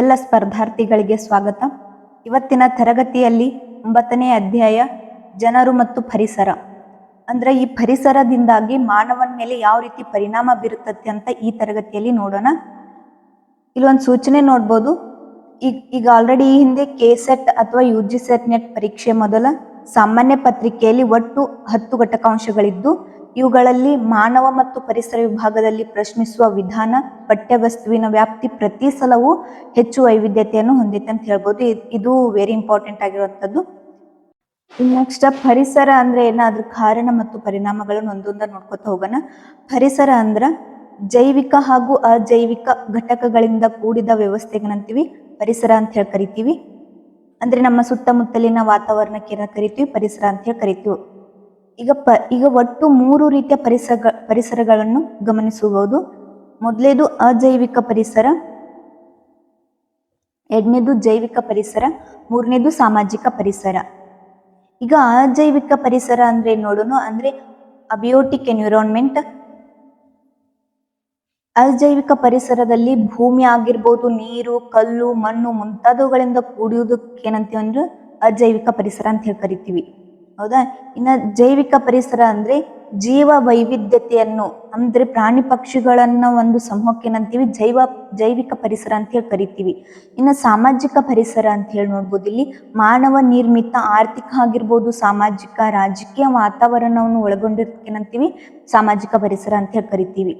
ಎಲ್ಲ ಸ್ಪರ್ಧಾರ್ಥಿಗಳಿಗೆ ಸ್ವಾಗತ. ಇವತ್ತಿನ ತರಗತಿಯಲ್ಲಿ ಒಂಬತ್ತನೇ ಅಧ್ಯಾಯ, ಜನರು ಮತ್ತು ಪರಿಸರ. ಅಂದ್ರೆ ಈ ಪರಿಸರದಿಂದಾಗಿ ಮಾನವನ ಮೇಲೆ ಯಾವ ರೀತಿ ಪರಿಣಾಮ ಬೀರುತ್ತದೆ ಅಂತ ಈ ತರಗತಿಯಲ್ಲಿ ನೋಡೋಣ. ಇಲ್ಲೊಂದು ಸೂಚನೆ ನೋಡ್ಬೋದು. ಈಗ ಈಗ ಆಲ್ರೆಡಿ ಈ ಹಿಂದೆ ಕೆ ಸೆಟ್ ಅಥವಾ ಯು ಜಿ ಸೆಟ್ ನೆಟ್ ಪರೀಕ್ಷೆ ಮೊದಲ ಸಾಮಾನ್ಯ ಪತ್ರಿಕೆಯಲ್ಲಿ ಒಟ್ಟು ಹತ್ತು ಘಟಕಾಂಶಗಳಿದ್ದು ಇವುಗಳಲ್ಲಿ ಮಾನವ ಮತ್ತು ಪರಿಸರ ವಿಭಾಗದಲ್ಲಿ ಪ್ರಶ್ನಿಸುವ ವಿಧಾನ, ಪಠ್ಯವಸ್ತುವಿನ ವ್ಯಾಪ್ತಿ ಪ್ರತಿ ಸಲವೂ ಹೆಚ್ಚು ವೈವಿಧ್ಯತೆಯನ್ನು ಹೊಂದಿದೆ ಅಂತ ಹೇಳ್ಬೋದು. ಇದು ವೆರಿ ಇಂಪಾರ್ಟೆಂಟ್ ಆಗಿರುವಂಥದ್ದು. ನೆಕ್ಸ್ಟ್ ಪರಿಸರ ಅಂದ್ರೆ ಏನಾದ್ರೂ ಕಾರಣ ಮತ್ತು ಪರಿಣಾಮಗಳನ್ನು ಒಂದೊಂದ ನೋಡ್ಕೊತ ಹೋಗೋಣ. ಪರಿಸರ ಅಂದ್ರ ಜೈವಿಕ ಹಾಗೂ ಅಜೈವಿಕ ಘಟಕಗಳಿಂದ ಕೂಡಿದ ವ್ಯವಸ್ಥೆಗಳಂತೀವಿ. ಪರಿಸರ ಅಂತ ಹೇಳಿ ಕರಿತೀವಿ. ಅಂದ್ರೆ ನಮ್ಮ ಸುತ್ತಮುತ್ತಲಿನ ವಾತಾವರಣಕ್ಕೆ ಕರಿತೀವಿ? ಪರಿಸರ ಅಂತ ಹೇಳಿ ಕರಿತೀವಿ. ಈಗ ಪ, ಈಗ ಒಟ್ಟು ಮೂರು ರೀತಿಯ ಪರಿಸರ ಪರಿಸರಗಳನ್ನು ಗಮನಿಸಬಹುದು. ಮೊದಲೇದು ಅಜೈವಿಕ ಪರಿಸರ, ಎರಡನೇದು ಜೈವಿಕ ಪರಿಸರ, ಮೂರನೇದು ಸಾಮಾಜಿಕ ಪರಿಸರ. ಈಗ ಅಜೈವಿಕ ಪರಿಸರ ಅಂದ್ರೆ ನೋಡೋಣ ಅಂದ್ರೆ ಅಬಿಯೋಟಿಕ್ ಎನ್ವಿರಾನ್ಮೆಂಟ್. ಅಜೈವಿಕ ಪರಿಸರದಲ್ಲಿ ಭೂಮಿ ಆಗಿರ್ಬೋದು, ನೀರು, ಕಲ್ಲು, ಮಣ್ಣು ಮುಂತಾದವುಗಳಿಂದ ಕೂಡಿಯುವುದಕ್ಕೆ ಏನಂತೀವಿ ಅಂದ್ರೆ ಅಜೈವಿಕ ಪರಿಸರ ಅಂತ ಹೇಳಿ ಕರಿತೀವಿ. ಹೌದಾ? ಇನ್ನ ಜೈವಿಕ ಪರಿಸರ ಅಂದ್ರೆ ಜೀವ ವೈವಿಧ್ಯತೆಯನ್ನು, ಅಂದ್ರೆ ಪ್ರಾಣಿ ಪಕ್ಷಿಗಳನ್ನ ಒಂದು ಸಮೂಹಕ್ಕೆ ಏನಂತೀವಿ ಜೈವ, ಜೈವಿಕ ಪರಿಸರ ಅಂತ ಹೇಳಿ ಕರಿತೀವಿ. ಇನ್ನು ಸಾಮಾಜಿಕ ಪರಿಸರ ಅಂತ ಹೇಳಿ ನೋಡ್ಬೋದು. ಇಲ್ಲಿ ಮಾನವ ನಿರ್ಮಿತ ಆರ್ಥಿಕ ಆಗಿರ್ಬೋದು, ಸಾಮಾಜಿಕ ರಾಜಕೀಯ ವಾತಾವರಣವನ್ನು ಒಳಗೊಂಡಿರ್ತೀವಿ ಸಾಮಾಜಿಕ ಪರಿಸರ ಅಂತ ಹೇಳಿ ಕರಿತೀವಿ.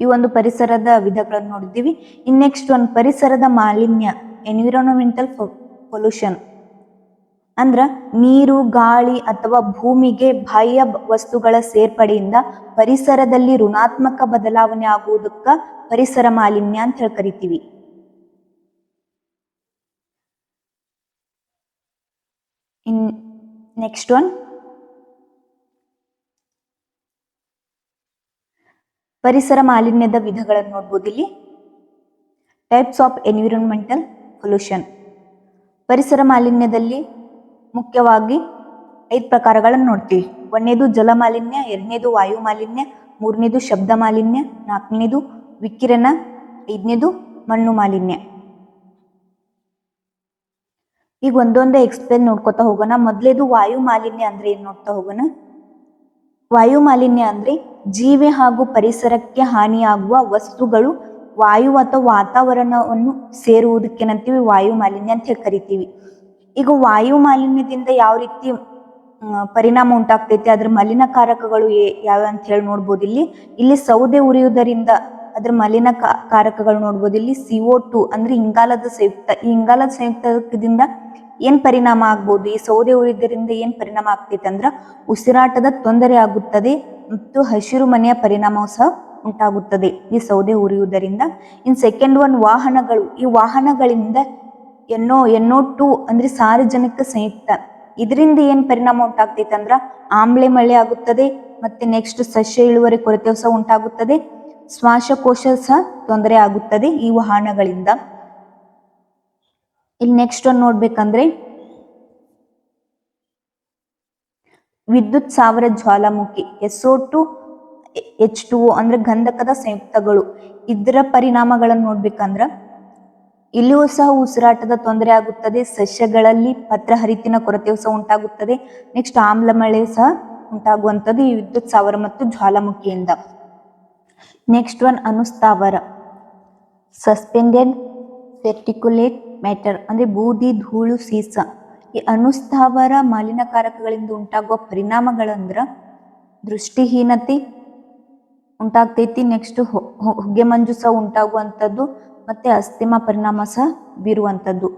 ಈ ಒಂದು ಪರಿಸರದ ವಿಧಗಳನ್ನು ನೋಡಿದ್ದೀವಿ. ಇನ್ ನೆಕ್ಸ್ಟ್ ಒಂದು ಪರಿಸರದ ಮಾಲಿನ್ಯ ಎನ್ವಿರಾನ್ಮೆಂಟಲ್ ಪೊಲ್ಯೂಷನ್ ಅಂದ್ರ ನೀರು, ಗಾಳಿ ಅಥವಾ ಭೂಮಿಗೆ ಬಾಹ್ಯ ವಸ್ತುಗಳ ಸೇರ್ಪಡೆಯಿಂದ ಪರಿಸರದಲ್ಲಿ ಋಣಾತ್ಮಕ ಬದಲಾವಣೆ ಆಗುವುದಕ್ಕ ಪರಿಸರ ಮಾಲಿನ್ಯ ಅಂತ ಹೇಳಿ ಕರಿತೀವಿ. ಇನ್ ನೆಕ್ಸ್ಟ್ ಒನ್ ಪರಿಸರ ಮಾಲಿನ್ಯದ ವಿಧಗಳನ್ನು ನೋಡ್ಬೋದು ಇಲ್ಲಿ. ಟೈಪ್ಸ್ ಆಫ್ ಎನ್ವಿರಾನ್ಮೆಂಟಲ್ ಪೊಲ್ಯೂಷನ್ ಪರಿಸರ ಮಾಲಿನ್ಯದಲ್ಲಿ ಮುಖ್ಯವಾಗಿ ಐದು ಪ್ರಕಾರಗಳನ್ನು ನೋಡ್ತೀವಿ. ಒಂದನೇದು ಜಲ ಮಾಲಿನ್ಯ, ಎರಡನೇದು ವಾಯು ಮಾಲಿನ್ಯ, ಮೂರನೇದು ಶಬ್ದ ಮಾಲಿನ್ಯ, ನಾಲ್ಕನೇದು ವಿಕಿರಣ, ಐದನೇದು ಮಣ್ಣು ಮಾಲಿನ್ಯ. ಈಗ ಒಂದೊಂದೇ ಎಕ್ಸ್ಪ್ಲೇನ್ ನೋಡ್ಕೊತಾ ಹೋಗೋಣ. ಮೊದಲೇದು ವಾಯು ಮಾಲಿನ್ಯ ಅಂದ್ರೆ ಏನ್ ನೋಡ್ತಾ ಹೋಗೋಣ? ವಾಯು ಮಾಲಿನ್ಯ ಅಂದ್ರೆ ಜೀವಿ ಹಾಗೂ ಪರಿಸರಕ್ಕೆ ಹಾನಿಯಾಗುವ ವಸ್ತುಗಳು ವಾಯು ಅಥವಾ ವಾತಾವರಣವನ್ನು ಸೇರುವುದಕ್ಕೇನಂತೀವಿ ವಾಯು ಮಾಲಿನ್ಯ ಅಂತ ಹೇಳಿ ಕರಿತೀವಿ. ಈಗ ವಾಯು ಮಾಲಿನ್ಯದಿಂದ ಯಾವ ರೀತಿ ಪರಿಣಾಮ ಉಂಟಾಗ್ತೈತಿ, ಅದ್ರ ಮಲಿನಕಾರಕಗಳು ಯಾವ ಅಂತ ಹೇಳಿ ನೋಡ್ಬೋದು. ಇಲ್ಲಿ ಇಲ್ಲಿ ಸೌದೆ ಉರಿಯುವುದರಿಂದ ಅದ್ರ ಮಲಿನ ಕಾರಕಗಳು ನೋಡ್ಬೋದು. ಇಲ್ಲಿ ಸಿಒ ಟು ಅಂದ್ರೆ ಇಂಗಾಲದ ಸಂಯುಕ್ತ, ಈ ಇಂಗಾಲದ ಸಂಯುಕ್ತದಿಂದ ಏನ್ ಪರಿಣಾಮ ಆಗ್ಬೋದು? ಈ ಸೌದೆ ಉರಿಯುವುದರಿಂದ ಏನ್ ಪರಿಣಾಮ ಆಗ್ತೈತೆ ಅಂದ್ರ ಉಸಿರಾಟದ ತೊಂದರೆ ಆಗುತ್ತದೆ ಮತ್ತು ಹಸಿರು ಮನೆಯ ಪರಿಣಾಮವು ಸಹ ಉಂಟಾಗುತ್ತದೆ ಈ ಸೌದೆ ಉರಿಯುವುದರಿಂದ. ಇನ್ ಸೆಕೆಂಡ್ ಒನ್ ವಾಹನಗಳು, ಈ ವಾಹನಗಳಿಂದ ಎನ್ನೋ ಎನ್ನೋ ಟು ಅಂದ್ರೆ ಸಾರ್ವಜನಿಕ ಸಂಯುಕ್ತ. ಇದರಿಂದ ಏನ್ ಪರಿಣಾಮ ಉಂಟಾಗ್ತೈತೆ ಅಂದ್ರ ಆಮ್ಲೆ ಮಳೆ ಆಗುತ್ತದೆ ಮತ್ತೆ ನೆಕ್ಸ್ಟ್ ಸಸ್ಯ ಇಳುವರಿ ಕೊರತೆ ಸಹ ಉಂಟಾಗುತ್ತದೆ. ಶ್ವಾಸಕೋಶ ಸಹ ತೊಂದರೆ ಆಗುತ್ತದೆ ಈ ವಾಹನಗಳಿಂದ. ಇಲ್ಲಿ ನೆಕ್ಸ್ಟ್ ಒಂದು ನೋಡ್ಬೇಕಂದ್ರೆ ವಿದ್ಯುತ್ ಸಾವಿರ ಜ್ವಾಲಾಮುಖಿ, S O two H two ಅಂದ್ರೆ ಗಂಧಕದ ಸಂಯುಕ್ತಗಳು. ಇದರ ಪರಿಣಾಮಗಳನ್ನು ನೋಡ್ಬೇಕಂದ್ರ ಇಲ್ಲಿಯೂ ಸಹ ಉಸಿರಾಟದ ತೊಂದರೆ ಆಗುತ್ತದೆ. ಸಸ್ಯಗಳಲ್ಲಿ ಪತ್ರ ಹರಿತಿನ ಕೊರತೆಯು ಸಹ ಉಂಟಾಗುತ್ತದೆ. ನೆಕ್ಸ್ಟ್ ಆಮ್ಲ ಮಳೆ ಸಹ ಉಂಟಾಗುವಂಥದ್ದು. ಈ ವಿದ್ಯುತ್ ಸ್ಥಾವರ ಮತ್ತು ಜ್ವಾಲಾಮುಖಿಯಿಂದ. ನೆಕ್ಸ್ಟ್ ಒನ್ ಅನುಸ್ಥಾವರ. ಸಸ್ಪೆಂಡೆಡ್ ಫೆರ್ಟಿಕ್ಯುಲೇಟ್ ಮ್ಯಾಟರ್ ಅಂದ್ರೆ ಬೂದಿ, ಧೂಳು, ಸೀಸ. ಈ ಅನುಸ್ಥಾವರ ಮಾಲಿನ್ಯಕಾರಕಗಳಿಂದ ಉಂಟಾಗುವ ಪರಿಣಾಮಗಳಂದ್ರ ದೃಷ್ಟಿಹೀನತೆ ಉಂಟಾಗ್ತೈತಿ. ನೆಕ್ಸ್ಟ್ ಹೊಗೆ ಮಂಜು ಸಹ ಉಂಟಾಗುವಂಥದ್ದು. ಮತ್ತೆ ಅಸ್ಥಿಮ ಪರಿಣಾಮ ಸಹ ಬೀರುವಂಥದ್ದು.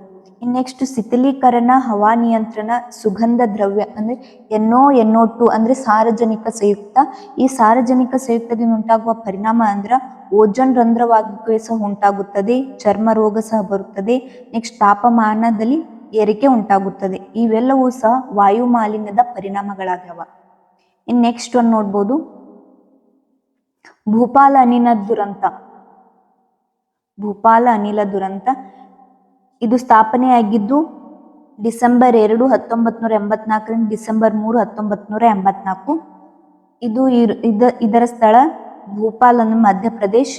ನೆಕ್ಸ್ಟ್ ಶಿಥಿಲೀಕರಣ ಹವಾನಿಯಂತ್ರಣ ಸುಗಂಧ ದ್ರವ್ಯ ಅಂದರೆ ಎನ್ನೋ ಎನ್ನೋ ಟು ಅಂದರೆ ಸಾರ್ವಜನಿಕ ಸಂಯುಕ್ತ. ಈ ಸಾರ್ವಜನಿಕ ಸಂಯುಕ್ತದಿಂದ ಉಂಟಾಗುವ ಪರಿಣಾಮ ಅಂದ್ರೆ ಓಜೋನ್ ರಂಧ್ರವಾಗಿ ಸಹ ಉಂಟಾಗುತ್ತದೆ, ಚರ್ಮ ರೋಗ ಸಹ ಬರುತ್ತದೆ, ನೆಕ್ಸ್ಟ್ ತಾಪಮಾನದಲ್ಲಿ ಏರಿಕೆ ಉಂಟಾಗುತ್ತದೆ. ಇವೆಲ್ಲವೂ ಸಹ ವಾಯು ಮಾಲಿನ್ಯದ ಪರಿಣಾಮಗಳಾಗ್ಯಾವ. ಇನ್ ನೆಕ್ಸ್ಟ್ ಒಂದು ನೋಡ್ಬೋದು ಭೂಪಾಲ ಅನಿನ ದುರಂತ. ಭೂಪಾಲ ಅನಿಲ ದುರಂತ. ಇದು ಸ್ಥಾಪನೆಯಾಗಿದ್ದು ಡಿಸೆಂಬರ್ ಎರಡು ಹತ್ತೊಂಬತ್ತು ನೂರ ಎಂಬತ್ನಾಲ್ಕರಿಂದ ಡಿಸೆಂಬರ್ ಮೂರು ಹತ್ತೊಂಬತ್ ನೂರ ಎಂಬತ್ನಾಲ್ಕು. ಇದು ಇದರ ಸ್ಥಳ ಭೂಪಾಲ್ ಅನ್ನು ಮಧ್ಯಪ್ರದೇಶ್.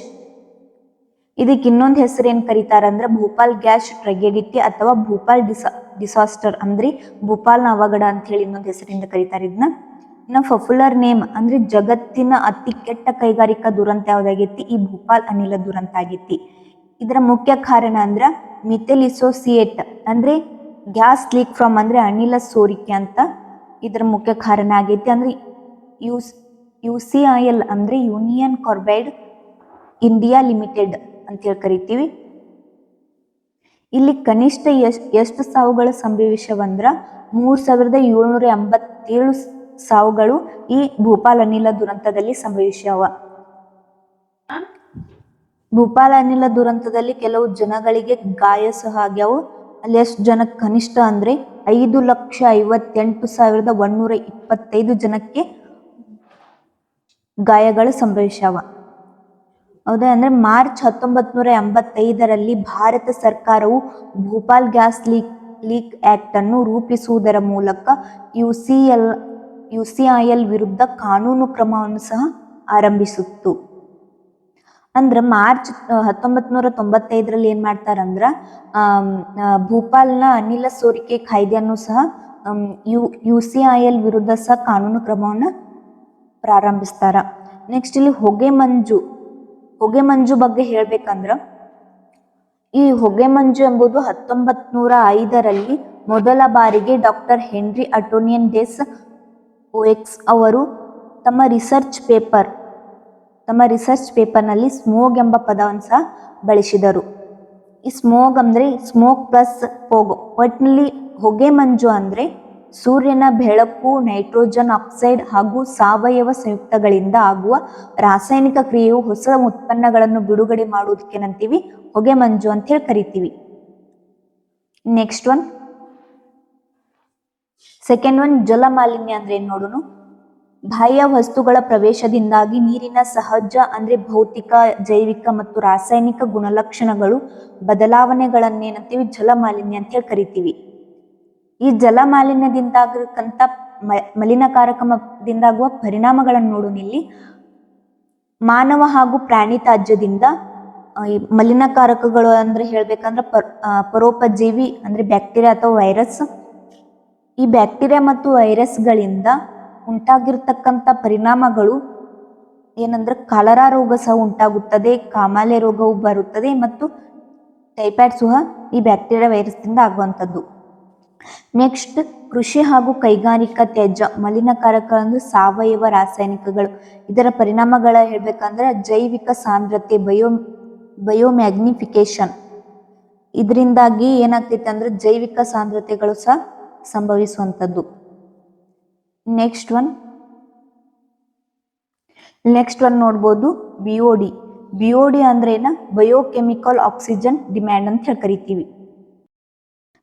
ಇದಕ್ಕೆ ಇನ್ನೊಂದು ಹೆಸರು ಏನ್ ಕರೀತಾರ ಅಂದ್ರೆ ಭೂಪಾಲ್ ಗ್ಯಾಸ್ ಟ್ರೆಗೆಡಿಟಿ ಅಥವಾ ಭೂಪಾಲ್ ಡಿಸಾ, ಡಿಸಾಸ್ಟರ್ ಅಂದ್ರೆ ಭೂಪಾಲ್ನ ಅವಘಡ ಅಂತ ಹೇಳಿ ಇನ್ನೊಂದು ಹೆಸರಿಂದ ಕರೀತಾರೆ ಇದನ್ನ ಇನ್ನ ಪಾಪ್ಯುಲರ್ ನೇಮ್ ಅಂದ್ರೆ ಜಗತ್ತಿನ ಅತಿ ಕೆಟ್ಟ ಕೈಗಾರಿಕಾ ದುರಂತ ಯಾವ್ದಾಗೈತಿ? ಈ ಭೂಪಾಲ್ ಅನಿಲ ದುರಂತ ಆಗೈತಿ. ಇದರ ಮುಖ್ಯ ಕಾರಣ ಅಂದ್ರೆ ಮಿಥೆಲಿಸೋಸಿಯೇಟ್, ಅಂದ್ರೆ ಗ್ಯಾಸ್ ಲೀಕ್ ಫ್ರಮ್ ಅಂದ್ರೆ ಅನಿಲ ಸೋರಿಕೆ ಅಂತ ಇದರ ಮುಖ್ಯ ಕಾರಣ ಆಗೈತಿ. ಅಂದ್ರೆ ಯೂಸ್ ಯು ಸಿ ಐ ಎಲ್ ಅಂದ್ರೆ ಯೂನಿಯನ್ ಕಾರ್ಬೈಡ್ ಇಂಡಿಯಾ ಲಿಮಿಟೆಡ್ ಅಂತ ಹೇಳಿ ಕರಿತೀವಿ. ಇಲ್ಲಿ ಕನಿಷ್ಠ ಎಷ್ಟು ಎಷ್ಟು ಸಾವುಗಳು ಸಂಭವಿಸವಂದ್ರ ಮೂರ್ ಸಾವಿರದ ಏಳ್ನೂರ ಎಂಬತ್ತೇಳು ಸಾವುಗಳು ಈ ಭೂಪಾಲ್ ಅನಿಲ ದುರಂತದಲ್ಲಿ ಸಂಭವಿಸ್ಯಾವ ಭೂಪಾಲ್ ಅನಿಲ ದುರಂತದಲ್ಲಿ ಕೆಲವು ಜನಗಳಿಗೆ ಗಾಯ ಸಹ ಆಗ್ಯಾವು. ಅಲ್ಲಿ ಎಷ್ಟು ಜನ ಕನಿಷ್ಠ ಅಂದ್ರೆ ಐದು ಲಕ್ಷ ಐವತ್ತೆಂಟು ಸಾವಿರದ ಒಂದೂರ ಇಪ್ಪತ್ತೈದು ಜನಕ್ಕೆ ಗಾಯಗಳು ಸಂಭವಿಸ್ಯಾವ. ಹೌದಾ? ಅಂದ್ರೆ ಮಾರ್ಚ್ ಹತ್ತೊಂಬತ್ ನೂರ ಎಂಬತ್ತೈದರಲ್ಲಿ ಭಾರತ ಸರ್ಕಾರವು Bhopal gas leak leak act ಅನ್ನು ರೂಪಿಸುವುದರ ಮೂಲಕ U C L U C I L ವಿರುದ್ಧ ಕಾನೂನು ಕ್ರಮವನ್ನು ಸಹ ಆರಂಭಿಸಿತ್ತು. ಅಂದ್ರ ಮಾರ್ಚ್ ಹತ್ತೊಂಬತ್ ನೂರ ತೊಂಬತ್ತೈದರಲ್ಲಿ ಏನ್ ಮಾಡ್ತಾರಂದ್ರ ಭೂಪಾಲ್ನ ಅನಿಲ ಸೋರಿಕೆ ಕಾಯ್ದೆಯನ್ನು ಸಹ U U C I L ವಿರುದ್ಧ ಸಹ ಕಾನೂನು ಕ್ರಮವನ್ನ ಪ್ರಾರಂಭಿಸ್ತಾರ. ನೆಕ್ಸ್ಟ್ ಇಲ್ಲಿ ಹೊಗೆ ಮಂಜು ಹೊಗೆ ಮಂಜು ಬಗ್ಗೆ ಹೇಳ್ಬೇಕಂದ್ರ, ಈ ಹೊಗೆ ಮಂಜು ಎಂಬುದು ಹತ್ತೊಂಬತ್ ನೂರ ಐದರಲ್ಲಿ ಮೊದಲ ಬಾರಿಗೆ ಡಾಕ್ಟರ್ ಹೆನ್ರಿ ಅಟೋನಿಯನ್ ಡೆಸ್ ಓಎಕ್ಸ್ ಅವರು ತಮ್ಮ ರಿಸರ್ಚ್ ಪೇಪರ್ ತಮ್ಮ ರಿಸರ್ಚ್ ಪೇಪರ್ನಲ್ಲಿ ಸ್ಮೋಗ್ ಎಂಬ ಪದವನ್ನು ಸಹ ಬಳಸಿದರು. ಈ ಸ್ಮೋಗ್ ಅಂದ್ರೆ ಸ್ಮೋಕ್ ಪ್ಲಸ್ ಪೋಗ್ ಒಟ್ಟಿನಲ್ಲಿ ಹೊಗೆ ಮಂಜು ಅಂದ್ರೆ ಸೂರ್ಯನ ಬೆಳಕು ನೈಟ್ರೋಜನ್ ಆಕ್ಸೈಡ್ ಹಾಗೂ ಸಾವಯವ ಸಂಯುಕ್ತಗಳಿಂದ ಆಗುವ ರಾಸಾಯನಿಕ ಕ್ರಿಯೆಯು ಹೊಸ ಉತ್ಪನ್ನಗಳನ್ನು ಬಿಡುಗಡೆ ಮಾಡುವುದಕ್ಕೆ ನಂತೀವಿ ಹೊಗೆ ಮಂಜು ಅಂತ ಹೇಳಿ ಕರಿತೀವಿ. ನೆಕ್ಸ್ಟ್ ಒನ್ ಸೆಕೆಂಡ್ ಒನ್ ಜಲಮಾಲಿನ್ಯ ಅಂದ್ರೆ ಏನು ನೋಡೋಣ ಬಾಹ್ಯ ವಸ್ತುಗಳ ಪ್ರವೇಶದಿಂದಾಗಿ ನೀರಿನ ಸಹಜ, ಅಂದ್ರೆ ಭೌತಿಕ, ಜೈವಿಕ ಮತ್ತು ರಾಸಾಯನಿಕ ಗುಣಲಕ್ಷಣಗಳು ಬದಲಾವಣೆಗಳನ್ನೇನಂತೀವಿ? ಜಲ ಮಾಲಿನ್ಯ ಅಂತ ಹೇಳಿ ಕರಿತೀವಿ. ಈ ಜಲ ಮಾಲಿನ್ಯದಿಂದಾಗಕ್ಕಂತ ಮ- ಮಲಿನಕಾರಕದಿಂದಾಗುವ ಪರಿಣಾಮಗಳನ್ನು ನೋಡೋಣ ಇಲ್ಲಿ. ಮಾನವ ಹಾಗೂ ಪ್ರಾಣಿ ತ್ಯಾಜ್ಯದಿಂದ ಈ ಮಲಿನಕಾರಕಗಳು ಅಂದ್ರೆ ಹೇಳ್ಬೇಕಂದ್ರೆ ಪರ್ ಪರೋಪಜೀವಿ, ಅಂದ್ರೆ ಬ್ಯಾಕ್ಟೀರಿಯಾ ಅಥವಾ ವೈರಸ್. ಈ ಬ್ಯಾಕ್ಟೀರಿಯಾ ಮತ್ತು ವೈರಸ್ಗಳಿಂದ ಉಂಟಾಗಿರ್ತಕ್ಕಂಥ ಪರಿಣಾಮಗಳು ಏನಂದ್ರೆ ಕಾಲರ ರೋಗ ಸಹ ಉಂಟಾಗುತ್ತದೆ, ಕಾಮಾಲೆ ರೋಗವು ಬರುತ್ತದೆ ಮತ್ತು ಟೈಫಾಯ್ಡ್ ಸಹ ಈ ಬ್ಯಾಕ್ಟೀರಿಯಾ ವೈರಸ್ನಿಂದ ಆಗುವಂಥದ್ದು. ನೆಕ್ಸ್ಟ್ ಕೃಷಿ ಹಾಗೂ ಕೈಗಾರಿಕಾ ತ್ಯಾಜ್ಯ ಮಲಿನಕಾರಕ ಅಂದ್ರೆ ಸಾವಯವ ರಾಸಾಯನಿಕಗಳು. ಇದರ ಪರಿಣಾಮಗಳ ಹೇಳ್ಬೇಕಂದ್ರೆ ಜೈವಿಕ ಸಾಂದ್ರತೆ, ಬಯೋ ಬಯೋಮ್ಯಾಗ್ನಿಫಿಕೇಶನ್ ಇದರಿಂದಾಗಿ ಏನಾಗ್ತೈತೆ ಅಂದ್ರೆ ಜೈವಿಕ ಸಾಂದ್ರತೆಗಳು ಸಹ ಸಂಭವಿಸುವಂಥದ್ದು. ನೆಕ್ಸ್ಟ್ ಒನ್ ನೆಕ್ಸ್ಟ್ ಒನ್ ನೋಡ್ಬೋದು B O D B O D ಅಂದ್ರೆ ಏನ? ಬಯೋಕೆಮಿಕಲ್ ಆಕ್ಸಿಜನ್ ಡಿಮ್ಯಾಂಡ್ ಅಂತ ಹೇಳಿ ಕರಿತೀವಿ.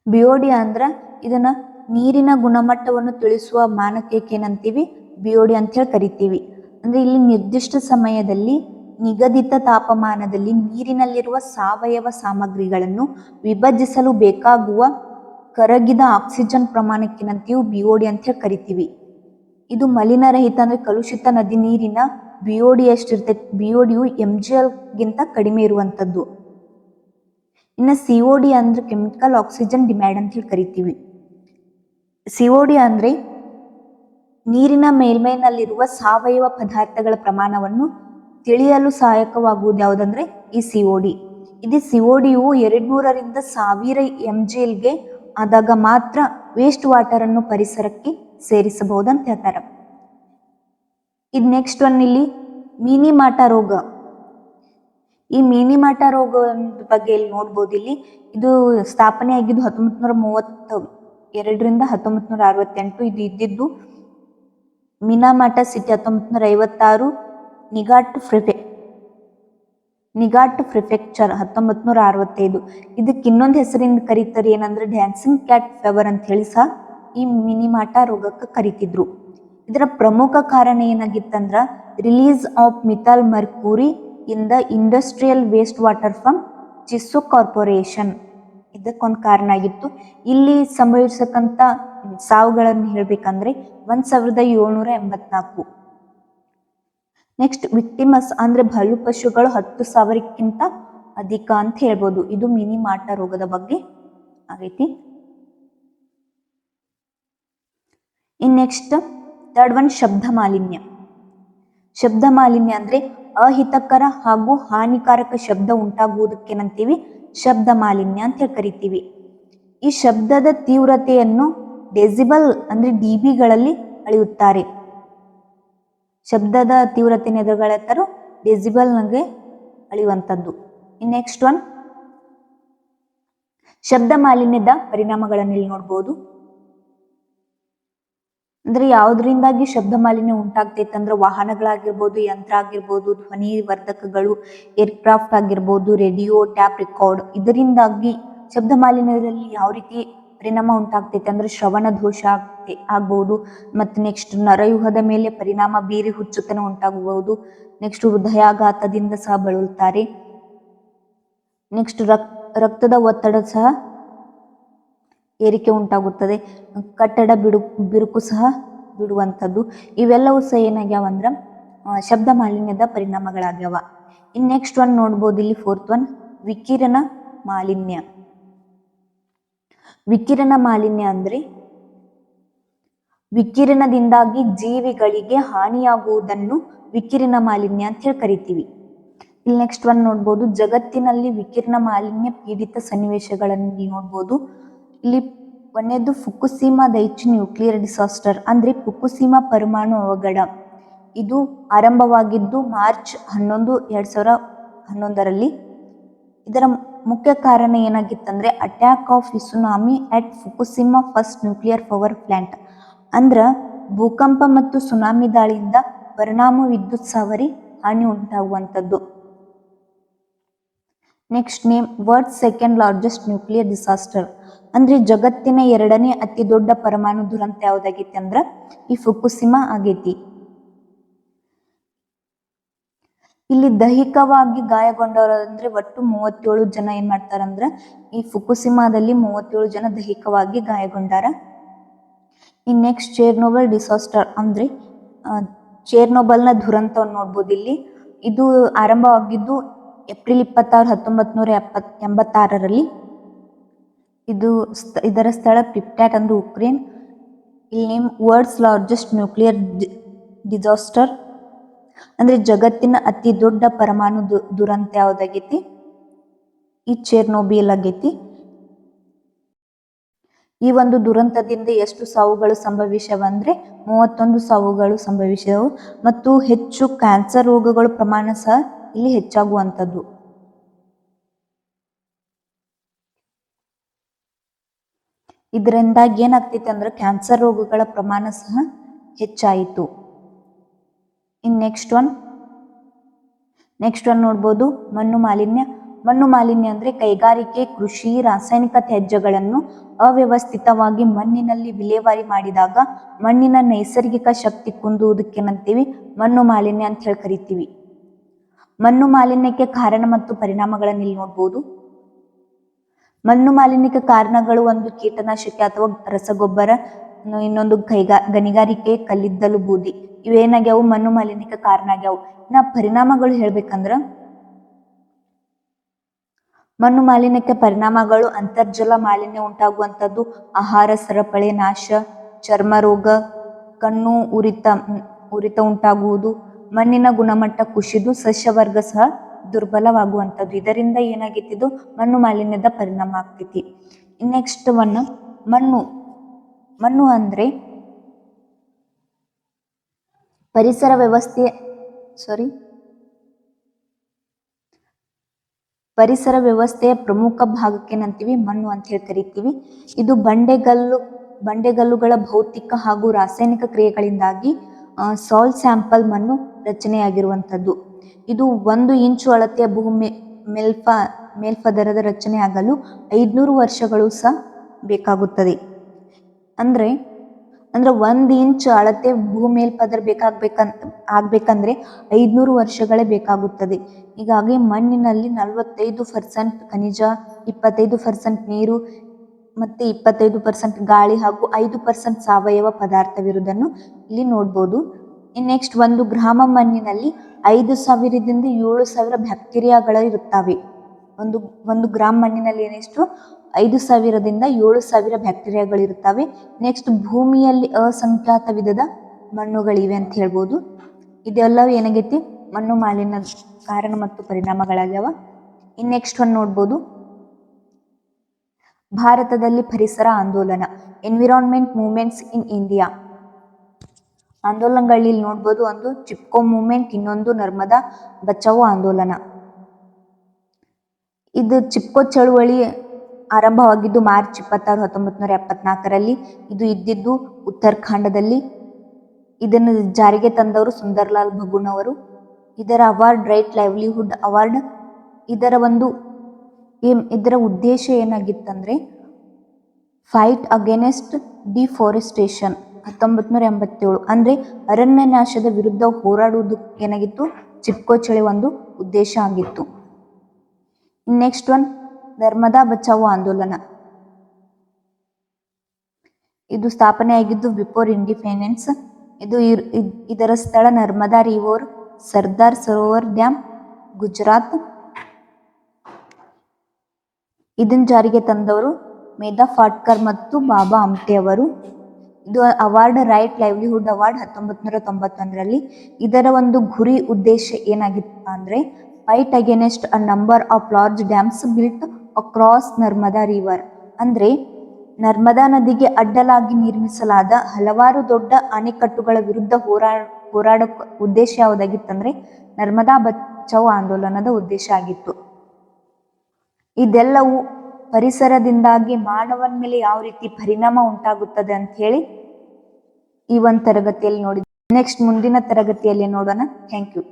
ಬಿ ಒ ಡಿ ಅಂದ್ರ ಇದನ್ನ ನೀರಿನ ಗುಣಮಟ್ಟವನ್ನು ತಿಳಿಸುವ ಮಾನಕಕ್ಕೆ ಏನಂತೀವಿ? ಬಿ ಡಿ ಅಂತ ಹೇಳಿ ಕರಿತೀವಿ. ಅಂದ್ರೆ ಇಲ್ಲಿ ನಿರ್ದಿಷ್ಟ ಸಮಯದಲ್ಲಿ ನಿಗದಿತ ತಾಪಮಾನದಲ್ಲಿ ನೀರಿನಲ್ಲಿರುವ ಸಾವಯವ ಸಾಮಗ್ರಿಗಳನ್ನು ವಿಭಜಿಸಲು ಬೇಕಾಗುವ ಕರಗಿದ ಆಕ್ಸಿಜನ್ ಪ್ರಮಾಣಕ್ಕೆನಂತೀವಿ ಬಿ ಒ ಡಿ ಅಂತ ಹೇಳಿ ಕರಿತೀವಿ. ಇದು ಮಲಿನರಹಿತ ಅಂದ್ರೆ ಕಲುಷಿತ ನದಿ ನೀರಿನ B O DU M G ಎಲ್ಗಿಂತ ಕಡಿಮೆ ಇರುವಂತದ್ದು ಇನ್ನು ಸಿ ಒ ಡಿ ಅಂದ್ರೆ ಕೆಮಿಕಲ್ ಆಕ್ಸಿಜನ್ ಡಿಮ್ಯಾಂಡ್ ಅಂತ ಹೇಳಿ ಕರಿತೀವಿ. ಸಿ ಒ ಡಿ ಅಂದ್ರೆ ನೀರಿನ ಮೇಲ್ಮೈನಲ್ಲಿರುವ ಸಾವಯವ ಪದಾರ್ಥಗಳ ಪ್ರಮಾಣವನ್ನು ತಿಳಿಯಲು ಸಹಾಯಕವಾಗುವುದು ಯಾವುದಂದ್ರೆ ಈ ಸಿ ಒ ಡಿ ಇದು ಸಿ ಒ ಡಿಯು ಎರಡ್ನೂರರಿಂದ ಸಾವಿರ ಎಂ ಜಿ ಎಲ್ಗೆ ಆದಾಗ ಮಾತ್ರ ವೇಸ್ಟ್ ವಾಟರ್ ಅನ್ನು ಪರಿಸರಕ್ಕೆ ಸೇರಿಸಬಹುದು ಅಂತ ಹೇಳ್ತಾರೆ. ಇದು ನೆಕ್ಸ್ಟ್ ಒನ್ ಇಲ್ಲಿ ಮಿನಿಮಾಟ ರೋಗ. ಈ ಮಿನಿಮಾಟ ರೋಗ ಬಗ್ಗೆ ಇಲ್ಲಿ ನೋಡ್ಬೋದು ಇಲ್ಲಿ. ಇದು ಸ್ಥಾಪನೆ ಆಗಿದ್ದು ಹತ್ತೊಂಬತ್ ನೂರ ಮೂವತ್ತ ಎರಡರಿಂದ ಹತ್ತೊಂಬತ್ ನೂರ ಅರವತ್ತೆಂಟು ಇದು ಇದ್ದಿದ್ದು. ಮೀನಾಮಾಟ ಸಿಟಿ ಹತ್ತೊಂಬತ್ ನೂರ ಐವತ್ತಾರು ನಿಗಾಟ್ ಫ್ರಿಫೆ ನಿಗಾಟ್ ಪ್ರಿಫೆಕ್ಚರ್ ಹತ್ತೊಂಬತ್ ನೂರ ಅರವತ್ತೈದು ಇದಕ್ಕೆ ಇನ್ನೊಂದು ಹೆಸರಿಂದ ಕರೀತಾರೆ ಏನಂದ್ರೆ ಡ್ಯಾನ್ಸಿಂಗ್ ಕ್ಯಾಟ್ ಫೆವರ್ ಅಂತ ಹೇಳಿ ಸಹ ಈ ಮಿನಿಮಾಟ ರೋಗಕ್ಕೆ ಕರಿತಿದ್ರು. ಇದರ ಪ್ರಮುಖ ಕಾರಣ ಏನಾಗಿತ್ತಂದ್ರ release of methyl mercury in the industrial waste water from Chisso Corporation ಇದಕ್ಕೊಂದು ಕಾರಣ ಆಗಿತ್ತು. ಇಲ್ಲಿ ಸಂಭವಿಸಕ್ಕಂತ ಸಾವುಗಳನ್ನು ಹೇಳ್ಬೇಕಂದ್ರೆ, ಒಂದ್ ಸಾವಿರದ ಏಳ್ನೂರ ಎಂಬತ್ನಾಲ್ಕು. ನೆಕ್ಸ್ಟ್ ವಿಕ್ಟಿಮಸ್ ಅಂದ್ರೆ ಬಲು ಪಶುಗಳು ಹತ್ತು ಸಾವಿರಕ್ಕಿಂತ ಅಧಿಕ ಅಂತ ಹೇಳ್ಬೋದು. ಇದು ಮಿನಿ ಮಾಟ ರೋಗದ ಬಗ್ಗೆ ಆಗೈತಿ. ಇನ್ ನೆಕ್ಸ್ಟ್, ಥರ್ಡ್ ಒನ್, ಶಬ್ದ ಮಾಲಿನ್ಯ. ಶಬ್ದ ಮಾಲಿನ್ಯ ಅಂದ್ರೆ ಅಹಿತಕರ ಹಾಗೂ ಹಾನಿಕಾರಕ ಶಬ್ದ ಉಂಟಾಗುವುದಕ್ಕೇನಂತೀವಿ ಶಬ್ದ ಮಾಲಿನ್ಯ ಅಂತ ಹೇಳಿ ಕರಿತೀವಿ. ಈ ಶಬ್ದದ ತೀವ್ರತೆಯನ್ನು ಡೆಸಿಬಲ್ ಅಂದ್ರೆ ಡಿಬಿಗಳಲ್ಲಿ ಅಳೆಯುತ್ತಾರೆ. ಶಬ್ದದ ತೀವ್ರತೆ ನೆದುರುಗಳೆತ್ತರೂ ಡೆಸಿಬಲ್ ನಂಗೆ ಅಳೆಯುವಂಥದ್ದು. ಇನ್ ನೆಕ್ಸ್ಟ್ ಒನ್, ಶಬ್ದ ಮಾಲಿನ್ಯದ ಪರಿಣಾಮಗಳನ್ನು ಇಲ್ಲಿ ನೋಡ್ಬೋದು. ಅಂದ್ರೆ ಯಾವ್ದ್ರಿಂದಾಗಿ ಶಬ್ದ ಮಾಲಿನ್ಯ ಉಂಟಾಗ್ತೈತೆ ಅಂದ್ರೆ ವಾಹನಗಳಾಗಿರ್ಬೋದು, ಯಂತ್ರ ಆಗಿರ್ಬೋದು, ಧ್ವನಿ ವರ್ಧಕಗಳು ಏರ್ಕ್ರಾಫ್ಟ್ ಆಗಿರ್ಬೋದು ರೇಡಿಯೋ ಟ್ಯಾಪ್ ರೆಕಾರ್ಡ್ ಇದರಿಂದಾಗಿ ಶಬ್ದ ಮಾಲಿನ್ಯದಲ್ಲಿ ಯಾವ ರೀತಿ ಪರಿಣಾಮ ಉಂಟಾಗ್ತೈತೆ ಅಂದ್ರೆ ಶ್ರವಣ ದೋಷ ಆಗ್ತಿ ಆಗ್ಬಹುದು ಮತ್ತು ನೆಕ್ಸ್ಟ್ ನರವ್ಯೂಹದ ಮೇಲೆ ಪರಿಣಾಮ ಬೀರಿ ಹುಚ್ಚುತನ ಉಂಟಾಗಬಹುದು ನೆಕ್ಸ್ಟ್ ಹೃದಯಾಘಾತದಿಂದ ಸಹ ಬಳಲುತ್ತಾರೆ ನೆಕ್ಸ್ಟ್ ರಕ್ ರಕ್ತದ ಒತ್ತಡ ಸಹ ಏರಿಕೆ ಉಂಟಾಗುತ್ತದೆ. ಕಟ್ಟಡ ಬಿಡು, ಬಿರುಕು ಸಹ ಬಿಡುವಂಥದ್ದು. ಇವೆಲ್ಲವೂ ಸಹ ಏನಾಗ್ಯಾವ ಅಂದ್ರೆ ಶಬ್ದ ಮಾಲಿನ್ಯದ ಪರಿಣಾಮಗಳಾಗ್ಯಾವ. ಇನ್ ನೆಕ್ಸ್ಟ್ ಒನ್ ನೋಡ್ಬೋದು, ಇಲ್ಲಿ ಫೋರ್ತ್ ಒನ್ ವಿಕಿರಣ ಮಾಲಿನ್ಯ. ವಿಕಿರಣ ಮಾಲಿನ್ಯ ಅಂದ್ರೆ, ವಿಕಿರಣದಿಂದಾಗಿ ಜೀವಿಗಳಿಗೆ ಹಾನಿಯಾಗುವುದನ್ನು ವಿಕಿರಣ ಮಾಲಿನ್ಯ ಅಂತ ಹೇಳಿ ಕರಿತೀವಿ. ಇಲ್ಲಿ ನೆಕ್ಸ್ಟ್ ಒನ್ ನೋಡ್ಬೋದು, ಜಗತ್ತಿನಲ್ಲಿ ವಿಕಿರಣ ಮಾಲಿನ್ಯ ಪೀಡಿತ ಸನ್ನಿವೇಶಗಳನ್ನು ನೋಡ್ಬೋದು. ಇಲ್ಲಿ ಒಂದನೇದು ಫುಕುಸೀಮಾ ದೈಚ್ ನ್ಯೂಕ್ಲಿಯರ್ ಡಿಸಾಸ್ಟರ್, ಅಂದ್ರೆ ಫುಕುಸೀಮಾ ಪರಮಾಣು ಅವಘಡ. ಇದು ಆರಂಭವಾಗಿದ್ದು ಮಾರ್ಚ್ ಹನ್ನೊಂದು, ಎರಡು ಸಾವಿರ ಹನ್ನೊಂದರಲ್ಲಿ. ಇದರ ಮುಖ್ಯ ಕಾರಣ ಏನಾಗಿತ್ತಂದ್ರೆ attack of tsunami at Fukushima first nuclear power plant. ಅಂದ್ರ ಭೂಕಂಪ ಮತ್ತು ಸುನಾಮಿ ದಾಳಿಯಿಂದ ಪರಿಣಾಮ ವಿದ್ಯುತ್ ಸಾವರಿ ಹಾನಿ ಉಂಟಾಗುವಂಥದ್ದು. Next name, world second largest nuclear disaster. ಅಂದ್ರೆ ಜಗತ್ತಿನ ಎರಡನೇ ಅತಿ ದೊಡ್ಡ ಪರಮಾಣು ದುರಂತ ಯಾವ್ದಾಗೈತಿ ಅಂದ್ರ ಈ ಫುಕುಸಿಮಾ ಆಗೈತಿ. ಇಲ್ಲಿ ದೈಹಿಕವಾಗಿ ಗಾಯಗೊಂಡವರು ಅಂದ್ರೆ ಒಟ್ಟು ಮೂವತ್ತೇಳು ಜನ ಏನ್ ಮಾಡ್ತಾರಂದ್ರ ಈ ಫುಕುಸಿಮಾದಲ್ಲಿ ಮೂವತ್ತೇಳು ಜನ ದೈಹಿಕವಾಗಿ ಗಾಯಗೊಂಡಾರ. ಈ ನೆಕ್ಸ್ಟ್ ಚೇರ್ನೋಬಲ್ ಡಿಸಾಸ್ಟರ್ ಅಂದ್ರೆ ಚೇರ್ನೋಬಲ್ನ ದುರಂತವನ್ನು ನೋಡ್ಬೋದು ಇಲ್ಲಿ. ಇದು ಆರಂಭವಾಗಿದ್ದು ಏಪ್ರಿಲ್ ಇಪ್ಪತ್ತಾರು ಹತ್ತೊಂಬತ್ ನೂರ ಎಪ್ಪತ್ ಎಂಬತ್ತಾರರಲ್ಲಿ. ಇದು ಇದರ ಸ್ಥಳ ಪಿಪ್ಟ್ಯಾಟ್ ಅಂದ್ರೆ ಉಕ್ರೇನ್. ಇಲ್ಲಿ name world's largest nuclear disaster. ಅಂದ್ರೆ ಜಗತ್ತಿನ ಅತಿ ದೊಡ್ಡ ಪರಮಾಣು ದುರಂತ ಯಾವ್ದಾಗೈತಿ? ಈ ಚೇರ್ನೋಬಿಲ್ ಆಗೈತಿ. ಈ ಒಂದು ದುರಂತದಿಂದ ಎಷ್ಟು ಸಾವುಗಳು ಸಂಭವಿಸವ ಅಂದ್ರೆ ಮೂವತ್ತೊಂದು ಸಾವುಗಳು ಸಂಭವಿಸವು ಮತ್ತು ಹೆಚ್ಚು ಕ್ಯಾನ್ಸರ್ ರೋಗಗಳು ಪ್ರಮಾಣ ಸಹ ಇಲ್ಲಿ ಹೆಚ್ಚಾಗುವಂಥದ್ದು. ಇದರಿಂದಾಗಿ ಏನಾಗ್ತೈತೆ ಅಂದ್ರೆ ಕ್ಯಾನ್ಸರ್ ರೋಗಗಳ ಪ್ರಮಾಣ ಸಹ ಹೆಚ್ಚಾಯಿತು. In next one next one ನೋಡ್ಬೋದು. ಮಣ್ಣು ಮಾಲಿನ್ಯ. ಮಣ್ಣು ಮಾಲಿನ್ಯ ಅಂದ್ರೆ ಕೈಗಾರಿಕೆ, ಕೃಷಿ, ರಾಸಾಯನಿಕ ತ್ಯಾಜ್ಯಗಳನ್ನು ಅವ್ಯವಸ್ಥಿತವಾಗಿ ಮಣ್ಣಿನಲ್ಲಿ ವಿಲೇವಾರಿ ಮಾಡಿದಾಗ ಮಣ್ಣಿನ ನೈಸರ್ಗಿಕ ಶಕ್ತಿ ಕುಂದುವುದಕ್ಕೇನಂತೀವಿ ಮಣ್ಣು ಮಾಲಿನ್ಯ ಅಂತ ಹೇಳಿ ಕರಿತೀವಿ. ಮಣ್ಣು ಮಾಲಿನ್ಯಕ್ಕೆ ಕಾರಣ ಮತ್ತು ಪರಿಣಾಮಗಳನ್ನು ಇಲ್ಲಿ ನೋಡ್ಬೋದು. ಮಣ್ಣು ಮಾಲಿನ್ಯಕ್ಕೆ ಕಾರಣಗಳು ಒಂದು ಕೀಟನಾಶಕ ಅಥವಾ ರಸಗೊಬ್ಬರ, ಇನ್ನು ಇನ್ನೊಂದು ಕೈಗಾ, ಗಣಿಗಾರಿಕೆ, ಕಲ್ಲಿದ್ದಲು, ಬೂದಿ. ಇವೇನಾಗ್ಯಾವು? ಮಣ್ಣು ಮಾಲಿನ್ಯಕ್ಕೆ ಕಾರಣ ಆಗ್ಯಾವು ಇನ್ನ ಪರಿಣಾಮಗಳು ಹೇಳ್ಬೇಕಂದ್ರ, ಮಣ್ಣು ಮಾಲಿನ್ಯಕ್ಕೆ ಪರಿಣಾಮಗಳು ಅಂತರ್ಜಲ ಮಾಲಿನ್ಯ ಉಂಟಾಗುವಂಥದ್ದು. ಆಹಾರ, ಸರಪಳಿ, ನಾಶ, ಚರ್ಮ ರೋಗ, ಕಣ್ಣು ಉರಿತ ಉರಿತ ಉಂಟಾಗುವುದು. ಮಣ್ಣಿನ ಗುಣಮಟ್ಟ ಕುಸಿದು ಸಸ್ಯವರ್ಗ ಸಹ ದುರ್ಬಲವಾಗುವಂಥದ್ದು. ಇದರಿಂದ ಏನಾಗಿತ್ತಿದ್ದು ಮಣ್ಣು ಮಾಲಿನ್ಯದ ಪರಿಣಾಮ ಆಗ್ತೈತಿ. ನೆಕ್ಸ್ಟ್ ಒನ್ ಮಣ್ಣು. ಮಣ್ಣು ಅಂದ್ರೆ ಪರಿಸರ ವ್ಯವಸ್ಥೆ ಸಾರಿ ಪರಿಸರ ವ್ಯವಸ್ಥೆಯ ಪ್ರಮುಖ ಭಾಗಕ್ಕೇನಂತೀವಿ ಮಣ್ಣು ಅಂತ ಹೇಳಿ ಕರಿತೀವಿ. ಇದು ಬಂಡೆಗಲ್ಲು, ಬಂಡೆಗಲ್ಲುಗಳ ಭೌತಿಕ ಹಾಗೂ ರಾಸಾಯನಿಕ ಕ್ರಿಯೆಗಳಿಂದಾಗಿ ಸಾಲ್ ಸ್ಯಾಂಪಲ್ ಮಣ್ಣು ರಚನೆಯಾಗಿರುವಂಥದ್ದು. ಇದು ಒಂದು ಇಂಚು ಅಳತೆಯ ಭೂಮಿ ಮೇಲ್ಪ ಮೇಲ್ಪದರದ ರಚನೆ ಆಗಲು ಐದುನೂರು ವರ್ಷಗಳು ಸಹ ಬೇಕಾಗುತ್ತದೆ. ಅಂದ್ರೆ ಅಂದ್ರೆ ಒಂದು ಇಂಚು ಅಳತೆ ಭೂಮೇಲ್ಪದರ ಮೇಲ್ಪದರ ಬೇಕಾಗ್ಬೇಕಂತ ಆಗ್ಬೇಕಂದ್ರೆ ಐದುನೂರು ವರ್ಷಗಳೇ ಬೇಕಾಗುತ್ತದೆ. ಹೀಗಾಗಿ ಮಣ್ಣಿನಲ್ಲಿ ನಲವತ್ತೈದು ಪರ್ಸೆಂಟ್ ಖನಿಜ, ಇಪ್ಪತ್ತೈದು ಪರ್ಸೆಂಟ್ ನೀರು ಮತ್ತೆ ಇಪ್ಪತ್ತೈದು ಪರ್ಸೆಂಟ್ ಗಾಳಿ ಹಾಗೂ ಐದು ಪರ್ಸೆಂಟ್ ಸಾವಯವ ಪದಾರ್ಥವಿರುವುದನ್ನು ಇಲ್ಲಿ ನೋಡ್ಬೋದು. ನೆಕ್ಸ್ಟ್ ಒಂದು ಗ್ರಾಮ ಮಣ್ಣಿನಲ್ಲಿ ಐದು ಸಾವಿರದಿಂದ ಏಳು ಸಾವಿರ ಬ್ಯಾಕ್ಟೀರಿಯಾಗಳು ಇರುತ್ತವೆ. ಒಂದು ಒಂದು ಗ್ರಾಮ ಮಣ್ಣಿನಲ್ಲಿ ಏನೆಷ್ಟು ಐದು ಸಾವಿರದಿಂದ ಏಳು ಸಾವಿರ ಬ್ಯಾಕ್ಟೀರಿಯಾಗಳಿರ್ತವೆ ನೆಕ್ಸ್ಟ್ ಭೂಮಿಯಲ್ಲಿ ಅಸಂಖ್ಯಾತ ವಿಧದ ಮಣ್ಣುಗಳಿವೆ ಅಂತ ಹೇಳ್ಬೋದು. ಇದೆಲ್ಲವೂ ಏನಾಗೈತಿ? ಮಣ್ಣು ಮಾಲಿನ್ಯ ಕಾರಣ ಮತ್ತು ಪರಿಣಾಮಗಳಾಗ್ಯಾವ. ಇನ್ ನೆಕ್ಸ್ಟ್ ಒಂದು ನೋಡ್ಬೋದು. ಭಾರತದಲ್ಲಿ ಪರಿಸರ ಆಂದೋಲನ ಎನ್ವಿರಾನ್ಮೆಂಟ್ ಮೂವ್ಮೆಂಟ್ಸ್ ಇನ್ ಇಂಡಿಯಾ ಆಂದೋಲನಗಳಲ್ಲಿ ನೋಡ್ಬೋದು ಒಂದು ಚಿಪ್ಕೋ ಮೂಮೆಂಟ್, ಇನ್ನೊಂದು ನರ್ಮದಾ ಬಚಾವೋ ಆಂದೋಲನ. ಇದು ಚಿಪ್ಕೋ ಚಳುವಳಿ ಆರಂಭವಾಗಿದ್ದು ಮಾರ್ಚ್ ಇಪ್ಪತ್ತಾರು ಹತ್ತೊಂಬತ್ತು ನೂರ ಎಪ್ಪತ್ನಾಲ್ಕರಲ್ಲಿ. ಇದು ಇದ್ದಿದ್ದು ಉತ್ತರಾಖಂಡದಲ್ಲಿ. ಇದನ್ನು ಜಾರಿಗೆ ತಂದವರು ಸುಂದರ್ಲಾಲ್ ಬಗುನ್ ಅವರು. ಇದರ ಅವಾರ್ಡ್, ರೈಟ್ ಲೈವ್ಲಿಹುಡ್ ಅವಾರ್ಡ್. ಇದರ ಒಂದು ಇದರ ಉದ್ದೇಶ ಏನಾಗಿತ್ತಂದ್ರೆ, ಫೈಟ್ ಅಗೇನೆಸ್ಟ್ ಡಿಫಾರೆಸ್ಟೇಷನ್. ಹತ್ತೊಂಬತ್ತು ನೂರ ಎಂಬತ್ತೇಳು. ಅಂದ್ರೆ ಅರಣ್ಯ ನಾಶದ ವಿರುದ್ಧ ಹೋರಾಡುವುದು ಏನಾಗಿತ್ತು? ಚಿಪ್ಕೋ ಚಳಿ ಒಂದು ಉದ್ದೇಶ ಆಗಿತ್ತು. ನೆಕ್ಸ್ಟ್ ಒನ್, ನರ್ಮದಾ ಬಚಾವೋ ಆಂದೋಲನ. ಇದು ಸ್ಥಾಪನೆ ಆಗಿದ್ದು ಬಿಫೋರ್ ಇಂಡಿಪೆಂಡೆನ್ಸ್ ಇದು ಇದರ ಸ್ಥಳ ನರ್ಮದಾ ರಿವರ್, ಸರ್ದಾರ್ ಸರೋವರ್ ಡ್ಯಾಮ್ ಗುಜರಾತ್. ಇದನ್ನ ಜಾರಿಗೆ ತಂದವರು ಮೇಧಾ ಫಾಟ್ಕರ್ ಮತ್ತು ಬಾಬಾ ಆಮ್ಟೆ ಅವರು. ಇದು ಅವಾರ್ಡ್ ರೈಟ್ ಲೈವ್ಲಿಹುಡ್ ಅವಾರ್ಡ್ ಹತ್ತೊಂಬತ್ತು ನೂರ ತೊಂಬತ್ತೊಂದರಲ್ಲಿ. ಇದರ ಒಂದು ಗುರಿ ಉದ್ದೇಶ ಏನಾಗಿತ್ತು ಅಂದ್ರೆ fight against a number of large dams built across Narmada river ಅಂದ್ರೆ ನರ್ಮದಾ ನದಿಗೆ ಅಡ್ಡಲಾಗಿ ನಿರ್ಮಿಸಲಾದ ಹಲವಾರು ದೊಡ್ಡ ಅಣೆಕಟ್ಟುಗಳ ವಿರುದ್ಧ ಹೋರಾ, ಹೋರಾಡ ಉದ್ದೇಶ ಯಾವುದಾಗಿತ್ತಂದ್ರೆ ನರ್ಮದಾ ಬಚಾವ್ ಆಂದೋಲನದ ಉದ್ದೇಶ ಆಗಿತ್ತು. ಇದೆಲ್ಲವೂ ಪರಿಸರದಿಂದಾಗಿ ಮಾನವನ ಮೇಲೆ ಯಾವ ರೀತಿ ಪರಿಣಾಮ ಉಂಟಾಗುತ್ತದೆ ಅಂತ ಹೇಳಿ ಈ ಒಂದು ತರಗತಿಯಲ್ಲಿ ನೋಡಿದ್ವಿ. ನೆಕ್ಸ್ಟ್ ಮುಂದಿನ ತರಗತಿಯಲ್ಲಿ ನೋಡೋಣ. Thank you